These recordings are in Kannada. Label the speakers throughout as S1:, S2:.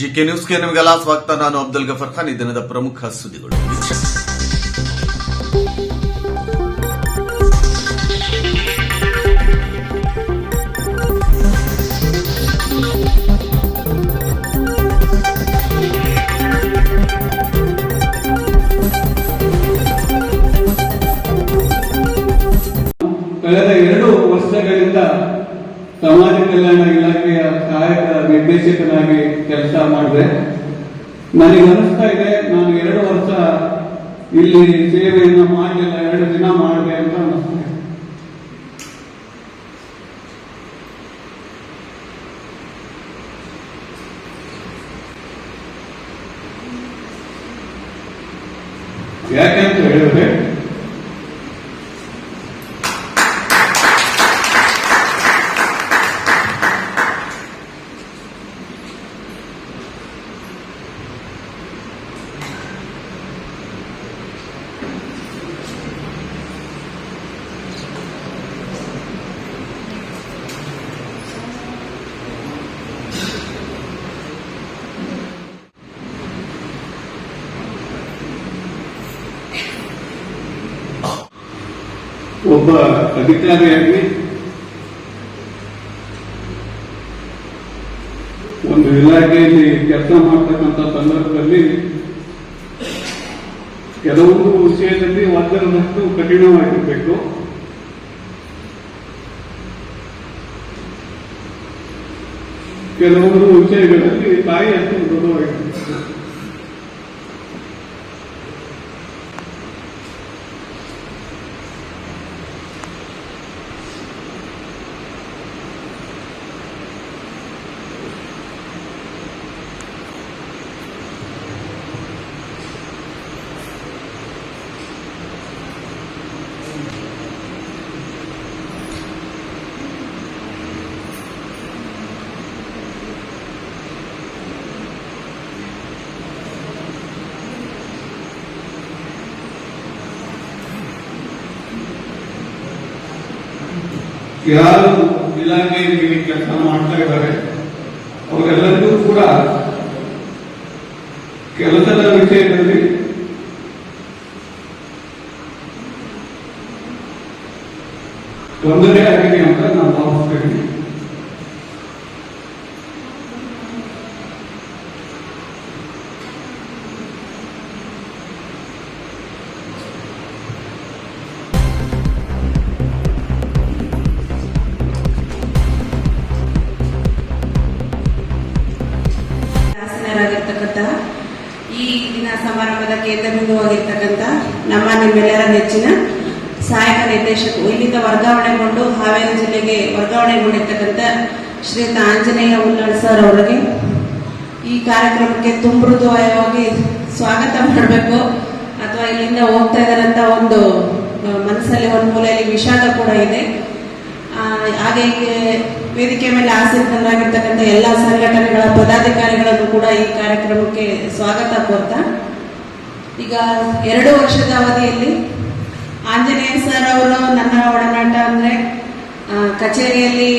S1: ಜಿಕೆ ನ್ಯೂಸ್ಗೆ ನಿಮಗೆಲ್ಲ ಸ್ವಾಗತ. ನಾನು ಅಬ್ದುಲ್ ಗಫರ್ ಖಾನ್. ಈ ದಿನದ ಪ್ರಮುಖ ಸುದ್ದಿಗಳು.
S2: ಕಳೆದ ಎರಡು ವರ್ಷಗಳಿಂದ ಸಮಾಜ ಕಲ್ಯಾಣ ನಿರ್ದೇಶಕನಾಗಿ ಕೆಲಸ ಮಾಡಿದೆ. ನನಗೆ ಅನಿಸ್ತಾ ಇದೆ ನಾನು ಎರಡು ವರ್ಷ ಇಲ್ಲಿ ಸೇವೆಯನ್ನು ಮಾಡಲಿಲ್ಲ ಎರಡು ದಿನ ಮಾಡಿದೆ ಅಂತ ಅನಿಸ್ತದೆ ಯಾಕೆಂತ ಹೇಳಿದ್ರೆ ಒಬ್ಬ ಅಧಿಕಾರಿಯಾಗಿ ಒಂದು ಇಲಾಖೆಯಲ್ಲಿ ಕೆಲಸ ಮಾಡ್ತಕ್ಕಂಥ ಸಂದರ್ಭದಲ್ಲಿ ಕೆಲವೊಂದು ವಿಷಯದಲ್ಲಿ ಒಂದರದಷ್ಟು ಕಠಿಣವಾಗಿರಬೇಕು. ಕೆಲವೊಂದು ವಿಷಯಗಳಲ್ಲಿ ತಾಯಿಯಷ್ಟು ಮೃದುವಾಗಿರಬೇಕು ಯಾರು ಇಲಾಖೆಯಲ್ಲಿ ಕೆಲಸ ಮಾಡ್ತಾ ಇದ್ದಾರೆ ಅವರೆಲ್ಲರಿಗೂ ಕೂಡ ಕೆಲಸದ ವಿಷಯದಲ್ಲಿ ತೊಂದರೆ
S3: ಸಮಾರಂಭದ ಕೇಂದ್ರ ಬಿಂದುವಾಗಿರ್ತಕ್ಕಂಥ ನಮ್ಮ ನಿಮ್ಮೆಲ್ಲರ ನೆಚ್ಚಿನ ಸಹಾಯಕ ನಿರ್ದೇಶಕ ಇಲ್ಲಿಂದ ವರ್ಗಾವಣೆಗೊಂಡು ಹಾವೇರಿ ಜಿಲ್ಲೆಗೆ ವರ್ಗಾವಣೆಗೊಂಡಿರ್ತಕ್ಕಂಥ ಶ್ರೀಯುತ ಆಂಜನೇಯ ಉಲ್ಲಾಳ್ ಸರ್ ಅವರಿಗೆ ಈ ಕಾರ್ಯಕ್ರಮಕ್ಕೆ ತುಂಬ ಮೃದುವಾಯವಾಗಿ ಸ್ವಾಗತ ಮಾಡಬೇಕು. ಅಥವಾ ಇಲ್ಲಿಂದ ಹೋಗ್ತಾ ಇದ್ದಾರಂತ ಒಂದು ಮನಸ್ಸಲ್ಲಿ ಒಂದು ಮೂಲೆಯಲ್ಲಿ ವಿಷಾದ ಕೂಡ ಇದೆ. ಹೀಗೆ ವೇದಿಕೆ ಮೇಲೆ ಆಸೀನರಾಗಿರ್ತಕ್ಕಂಥ ಎಲ್ಲ ಸಂಘಟನೆಗಳ ಪದಾಧಿಕಾರಿಗಳನ್ನು ಕೂಡ ಈ ಕಾರ್ಯಕ್ರಮಕ್ಕೆ ಸ್ವಾಗತ ಕೋರ್ತಾ ಈಗ ಎರಡು ವರ್ಷದ ಅವಧಿಯಲ್ಲಿ ಆಂಜನೇಯ ಸರ್ ಅವರು ನನ್ನ ಒಡನಾಟ ಅಂದರೆ ಕಚೇರಿಯಲ್ಲಿ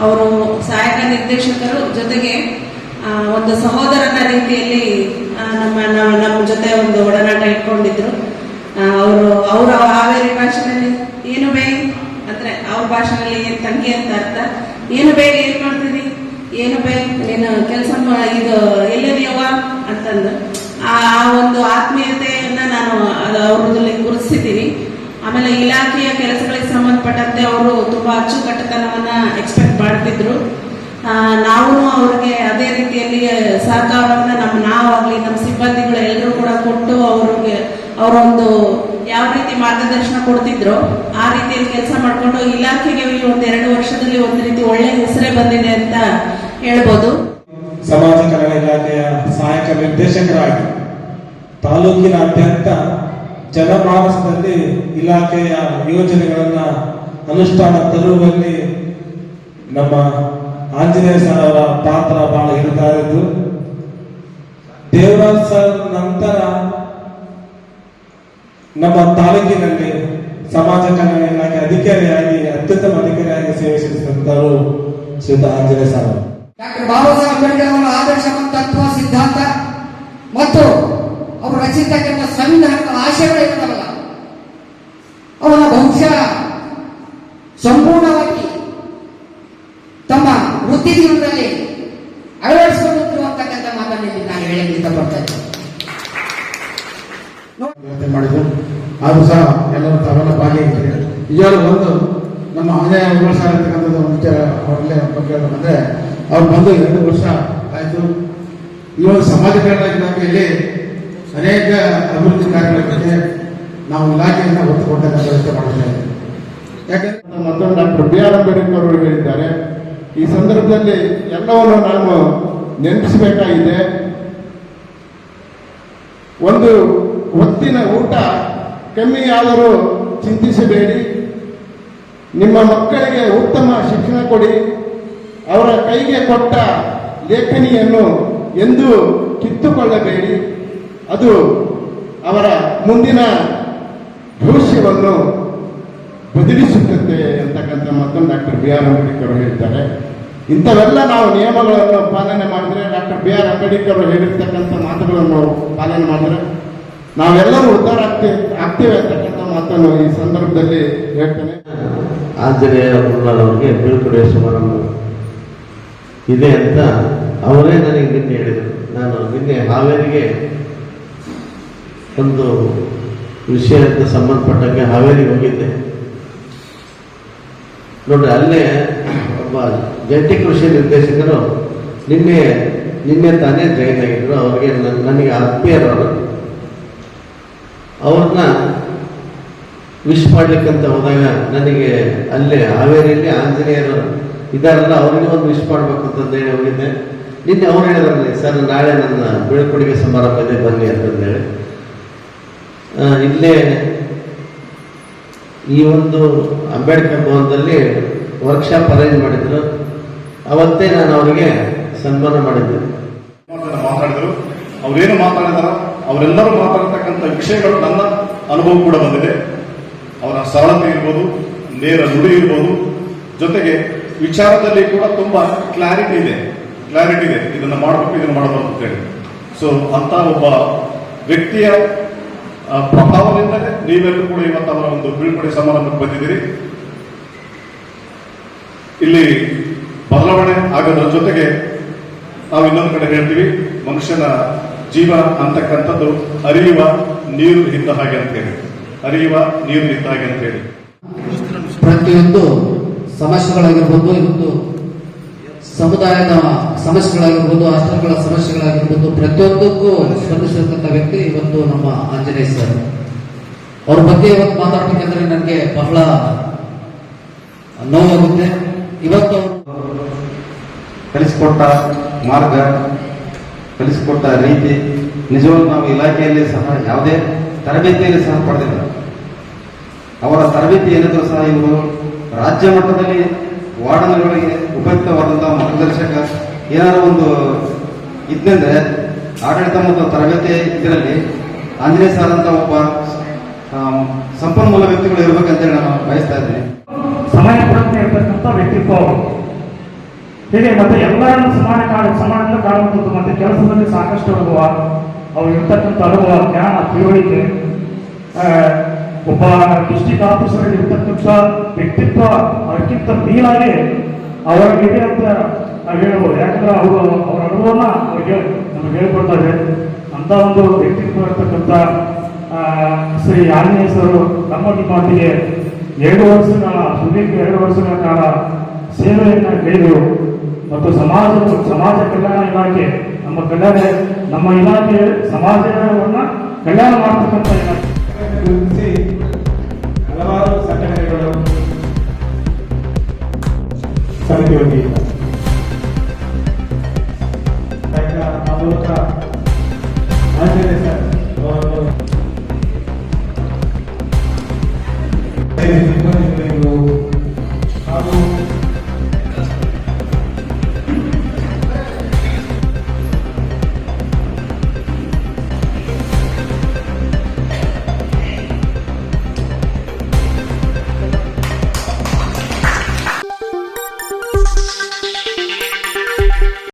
S3: ಅವರು ಸಹಾಯಕ ನಿರ್ದೇಶಕರು ಜೊತೆಗೆ ಒಂದು ಸಹೋದರನ ರೀತಿಯಲ್ಲಿ ನಮ್ಮ ನಮ್ಮ ಜೊತೆ ಒಂದು ಒಡನಾಟ ಇಟ್ಕೊಂಡಿದ್ರು. ಅವರು, ಅವರ ಹಾವೇರಿ ಭಾಷೆಯಲ್ಲಿ, ಏನು ಬೇ? ಅಂದ್ರೆ, ಅವ್ರ ಭಾಷೆಯಲ್ಲಿ ಏನು ತಂಗಿ ಅಂತ ಅರ್ಥ. ಏನು ಬೇಗ ಏನು ಮಾಡ್ತೀನಿ ಏನು ಬೇಗ ನೀನು ಕೆಲಸ ಇದು ಎಲ್ಲಿದೆಯವ್ವ ಅಂತಂದು. ಆ ಒಂದು ಆತ್ಮೀಯತೆಯನ್ನ ನಾನು ಅವ್ರದಲ್ಲಿ ಗುರುತಿಸಿದ್ದೀನಿ. ಆಮೇಲೆ ಇಲಾಖೆಯ ಕೆಲಸಗಳಿಗೆ ಸಂಬಂಧಪಟ್ಟಂತೆ ಅವರು ತುಂಬಾ ಅಚ್ಚುಕಟ್ಟುತನವನ್ನ ಎಕ್ಸ್ಪೆಕ್ಟ್ ಮಾಡ್ತಿದ್ರು. ನಾವು ಅವ್ರಿಗೆ ಅದೇ ರೀತಿಯಲ್ಲಿ ಸಹಕಾರವನ್ನ ನಮ್ಮ ನಾವಾಗ್ಲಿ, ನಮ್ಮ ಸಿಬ್ಬಂದಿಗಳು ಎಲ್ಲರೂ ಕೂಡ ಕೊಟ್ಟು ಅವ್ರಿಗೆ ಅವರೊಂದು ಯಾವ ರೀತಿ ಮಾರ್ಗದರ್ಶನ ಕೊಡ್ತಿದ್ರು, ಆ ರೀತಿಯಲ್ಲಿ ಕೆಲಸ ಮಾಡಿಕೊಂಡು ಇಲಾಖೆಗೆ ಒಂದು ಎರಡು ವರ್ಷದಲ್ಲಿ ಒಂದು ರೀತಿ ಒಳ್ಳೆ ಹೆಸರೇ ಬಂದಿದೆ ಅಂತ ಹೇಳ್ಬೋದು.
S4: ಸಮಾಜ ಕಲ್ಯಾಣ ಇಲಾಖೆಯ ಸಹಾಯಕ ನಿರ್ದೇಶಕರಾಗಿ ತಾಲೂಕಿನಾದ್ಯಂತ ಜನಮಾನಸದಲ್ಲಿ ಇಲಾಖೆಯ ಯೋಜನೆಗಳನ್ನು ಅನುಷ್ಠಾನ ತರುವಲ್ಲಿ ನಮ್ಮ ಆಂಜನೇಯ ಸರ್ ಪಾತ್ರ ಬಹಳ ಹಿರಿದಾದದ್ದು ದೇವರಾಜ್ ಸರ್ ನಂತರ ನಮ್ಮ ತಾಲೂಕಿನಲ್ಲಿ ಸಮಾಜ ಕಲ್ಯಾಣ ಇಲಾಖೆ ಅಧಿಕಾರಿಯಾಗಿ, ಅತ್ಯುತ್ತಮ ಅಧಿಕಾರಿಯಾಗಿ ಸೇವೆ ಸಲ್ಲಿಸಿದಂತವರು ಆಂಜನೇಯ ಸರ್
S5: ಮಾಡಿದ್ರು ಆದರೂ ಸಹ ಎಲ್ಲರೂ ತಾವೆಲ್ಲ ಭಾಗಿಯಾಗಿದ್ದಾರೆ ನಿಜವಾಗ್ಲೂ ಒಂದು ನಮ್ಮ ಆದಾಯ ವರ್ಷ ಇರ್ತಕ್ಕಂಥದ್ದು ಒಂದು ವಿಚಾರ ಅವರಲ್ಲೇ ಬಗ್ಗೆ ಅಂದ್ರೆ ಅವ್ರು ಬಂದು ಎರಡು ವರ್ಷ ಆಯಿತು ಒಂದು ಸಮಾಜ ಕಲ್ಯಾಣ ಇಲಾಖೆಯಲ್ಲಿ ಅನೇಕ ಅಭಿವೃದ್ಧಿ ಕಾರ್ಯಗಳ ಬಗ್ಗೆ ನಾವು ಇಲಾಖೆಯಿಂದ ಒತ್ತು ಕೊಟ್ಟಂತ ವ್ಯವಸ್ಥೆ ಮಾಡ್ತಾ ಇದ್ದೇವೆ ಯಾಕಂದ್ರೆ
S6: ಮತ್ತೊಂದು ಡಾಕ್ಟರ್ ಬಿ ಆರ್ ಅಂಬೇಡ್ಕರ್ ಅವರು ಹೇಳಿದ್ದಾರೆ ಈ ಸಂದರ್ಭದಲ್ಲಿ ಎಲ್ಲವನ್ನು ನಾನು ನೆನಪಿಸಬೇಕಾಗಿದೆ. ಒಂದು ಹೊತ್ತಿನ ಊಟ ಕಮ್ಮಿ ಆದರೂ ಚಿಂತಿಸಬೇಡಿ. ನಿಮ್ಮ ಮಕ್ಕಳಿಗೆ ಉತ್ತಮ ಶಿಕ್ಷಣ ಕೊಡಿ. ಅವರ ಕೈಗೆ ಕೊಟ್ಟ ಲೇಖನಿಯನ್ನು ಎಂದೂ ಕಿತ್ತುಕೊಳ್ಳಬೇಡಿ. ಅದು ಅವರ ಮುಂದಿನ ಭವಿಷ್ಯವನ್ನು ಬದಲಿಸುತ್ತದೆ ಅಂತಕ್ಕಂಥ ಮತ್ತೊಂದು ಡಾಕ್ಟರ್ ಬಿ ಆರ್ ಅಂಬೇಡ್ಕರ್ ಹೇಳ್ತಾರೆ ಇಂಥವೆಲ್ಲ ನಾವು ಡಾಕ್ಟರ್ ಬಿ ಆರ್ ಅಂಬೇಡ್ಕರ್ ಹೇಳಿರ್ತಕ್ಕಂಥ ಮಾತುಗಳನ್ನು ಪಾಲನೆ ಮಾಡಿದ್ರೆ ನಾವೆಲ್ಲರೂ ಉದ್ಧಾರ ಆಗ್ತೇವೆ ಆಗ್ತೇವೆ ಅಂತಕ್ಕಂಥ ಮಾತನ್ನು ಈ ಸಂದರ್ಭದಲ್ಲಿ ಹೇಳ್ತೇನೆ.
S7: ಆಂಜನೇಯ ಅವರಿಗೆ ಬೀಳ್ಕೊಡುವ ಸಮಾರಂಭ ಇದೆ ಅಂತ ಅವರೇ ನನಗೆ ನಿನ್ನೆ ಹೇಳಿದರು. ನಾನು ನಿನ್ನೆ ಹಾವೇರಿಗೆ ಒಂದು ವಿಷಯಕ್ಕೆ ಸಂಬಂಧಪಟ್ಟಂಗೆ ಹಾವೇರಿಗೆ ಹೋಗಿದ್ದೆ. ನೋಡ್ರಿ, ಅಲ್ಲೇ ಒಬ್ಬ ಜಂಟಿ ಕೃಷಿ ನಿರ್ದೇಶಕರು ನಿನ್ನೆ ನಿನ್ನೆ ತಾನೇ ಜಾಯಿನ್ ಆಗಿದ್ರು, ಅವ್ರಿಗೆ ನನ್- ನನಗೆ ಅಪ್ಪಿಯರವರು ಅವ್ರನ್ನ ವಿಶ್ ಮಾಡ್ಲಿಕ್ಕಂತ ಹೋದಾಗ ನನಗೆ ಅಲ್ಲೇ ಹಾವೇರಿಯಲ್ಲಿ ಆಂಜನೇಯರು ಇದಾರಲ್ಲ ಅವ್ರಿಗೆ ಒಂದು ವಿಶ್ ಮಾಡ್ಬೇಕು ಹೇಳಿ ಹೋಗಿದ್ದೆ. ನಿನ್ನೆ ಅವ್ರು ಹೇಳಿದ್ರಲ್ಲಿ, ಸರ್, ನಾಳೆ ನನ್ನ ಬೀಳ್ಕೊಡುಗೆ ಸಮಾರಂಭ ಇದೆ ಬನ್ನಿ ಅಂತಂದೇಳಿ ಇಲ್ಲೇ ಈ ಒಂದು ಅಂಬೇಡ್ಕರ್ ಭವನದಲ್ಲಿ ವರ್ಕ್ಶಾಪ್ ಅರೇಂಜ್ ಮಾಡಿದ್ರು. ಅವತ್ತೇ ನಾನು ಅವರಿಗೆ ಸನ್ಮಾನ
S8: ಮಾಡಿದ್ದೇವೆ ಮಾತಾಡಿದರು. ಅವರೇನು ಮಾತಾಡಿದಾರೋ, ಅವರೆಲ್ಲರೂ ಮಾತಾಡತಕ್ಕಂಥ ವಿಷಯಗಳು ನನ್ನ ಅನುಭವ ಕೂಡ ಬಂದಿದೆ. ಅವರ ಸರಳತೆ ಇರ್ಬೋದು, ನೇರ ನುಡಿ ಇರ್ಬೋದು. ಜೊತೆಗೆ ವಿಚಾರದಲ್ಲಿ ಕೂಡ ತುಂಬಾ ಕ್ಲಾರಿಟಿ ಇದೆ. ಕ್ಲಾರಿಟಿ ಇದೆ. ಇದನ್ನ ಮಾಡಬೇಕು, ಇದನ್ನ ಮಾಡಬಾರ್ದು ಅಂತ ಹೇಳಿ. ಸೊ ಅಂತ ಒಬ್ಬ ವ್ಯಕ್ತಿಯ ಪ್ರಭಾವದಿಂದಲೇ ನೀವೆಲ್ಲರೂ ಕೂಡ ಇವತ್ತು ಅವರ ಒಂದು ಬೀಳ್ಕೊಡೆ ಸಮಾರಂಭಕ್ಕೆ ಬಂದಿದ್ದೀರಿ. ಇಲ್ಲಿ ಬದಲಾವಣೆ ಆಗೋದ್ರ ಜೊತೆಗೆ ನಾವು ಇನ್ನೊಂದು ಕಡೆ ಹೇಳ್ತೀವಿ ಮನುಷ್ಯನ ಜೀವ ಅಂತಕ್ಕಂಥದ್ದು ಅರಿಯುವ ನೀರು ಇದ್ದ ಹಾಗೆ ಅಂತ ಅರಿಯುವ ನೀರು ಇದ್ದ ಹಾಗೆ ಅಂತ ಹೇಳಿ.
S9: ಪ್ರತಿಯೊಂದು ಸಮಸ್ಯೆಗಳಾಗಿರ್ಬೋದು ಇವತ್ತು ಸಮುದಾಯದ ಸಮಸ್ಯೆಗಳಾಗಿರ್ಬೋದು ಅಷ್ಟಗಳ ಸಮಸ್ಯೆಗಳಾಗಿರ್ಬೋದು ಪ್ರತಿಯೊಂದಕ್ಕೂ ಸ್ಪಂದಿಸಿರ್ತಕ್ಕಂಥ ವ್ಯಕ್ತಿ ಇವತ್ತು ನಮ್ಮ ಆಂಜನೇಯ ಸರ್. ಅವ್ರ ಬಗ್ಗೆ ಇವತ್ತು ಮಾತಾಡ್ಬೇಕಂದ್ರೆ ನನಗೆ ಬಹಳ ನೋವಾಗುತ್ತೆ. ಇವತ್ತು
S10: ಕಲಿಸಿಕೊಟ್ಟ ಮಾರ್ಗ ಕಲಿಸಿಕೊಟ್ಟ ರೀತಿ ನಿಜವಾಗ್ಲೂ ನಾವು ಇಲಾಖೆಯಲ್ಲಿ ಸಹ ಯಾವುದೇ ತರಬೇತಿಯಲ್ಲಿ ಸಹ ಪಡೆದಿಲ್ಲ. ಅವರ ತರಬೇತಿ ಏನಿದ್ರು ಸಹ ಇವರು ರಾಜ್ಯ ಮಟ್ಟದಲ್ಲಿ ವಾರ್ಡನ್ಗಳಿಗೆ ಉಪಯುಕ್ತವಾದಂತಹ ಮಾರ್ಗದರ್ಶಕ ಏನಾದ್ರು ಒಂದು ಇದ್ದಂದ್ರೆ ಆಡಳಿತ ಮತ್ತು ತರಬೇತಿ ಇದರಲ್ಲಿ ಆಂಜನೇಯ ಸರ್ ಅಂತ ಒಬ್ಬ ಸಂಪನ್ಮೂಲ ವ್ಯಕ್ತಿಗಳು ಇರ್ಬೇಕಂತೇಳಿ ನಾನು ಬಯಸ್ತಾ ಇದ್ದೀನಿ.
S11: ಸಮಯ ಪ್ರಜ್ಞೆ ಇರತಕ್ಕಂಥ ವ್ಯಕ್ತಿತ್ವ ಹೀಗೆ ಮತ್ತೆ ಎಲ್ಲರನ್ನು ಸಮಾನ ಕಾಣ ಸಮಾನದಿಂದ ಕಾಣುವಂಥದ್ದು ಮತ್ತೆ ಕೆಲಸದಲ್ಲಿ ಸಾಕಷ್ಟು ಅನುಭವ, ಅವ್ರು ಇರ್ತಕ್ಕಂಥ ಅನುಭವ, ಜ್ಞಾನ, ತಿಳುವಳಿಕೆ ಒಬ್ಬ ಡಿಸ್ಟಿಕ್ ಆಫೀಸರ್ ಇರ್ತಕ್ಕಂಥ ವ್ಯಕ್ತಿತ್ವ, ಅದಕ್ಕಿಂತ ಮೀನಾಗಿ ಅವರಿಗಿದೆ ಅಂತ ನಾವು ಹೇಳ್ಬೋದು. ಯಾಕಂದ್ರೆ ಅವರು ಅವರ ಅನುಭವನ ಅವ್ರಿಗೆ ನಮಗೆ ಹೇಳ್ಕೊಡ್ತಾರೆ ಅಂತ ಒಂದು ವ್ಯಕ್ತಿತ್ವ ಇರ್ತಕ್ಕಂಥ ಶ್ರೀ ಆಂಜನೇಯ ನಮ್ಮ ಮಾತಿಗೆ ಎರಡು ವರ್ಷಗಳ ಸುದೀರ್ಘ ಎರಡು ವರ್ಷಗಳ ಕಾಲ ಸೇವೆಯನ್ನು ಗೈದರು ಮತ್ತು ಸಮಾಜ ಸಮಾಜ ಕಲ್ಯಾಣ ಇಲಾಖೆ, ನಮ್ಮ ಕಲ್ಯಾಣ, ನಮ್ಮ ಇಲಾಖೆ ಸಮಾಜವನ್ನ ಕಲ್ಯಾಣ ಮಾಡ್ತಕ್ಕಂಥ ಇಲಾಖೆ.
S4: ಗುರುತಿಸಿ ಹಲವಾರು ಸಂಘಟನೆಗಳು. ಸಮಿತಿ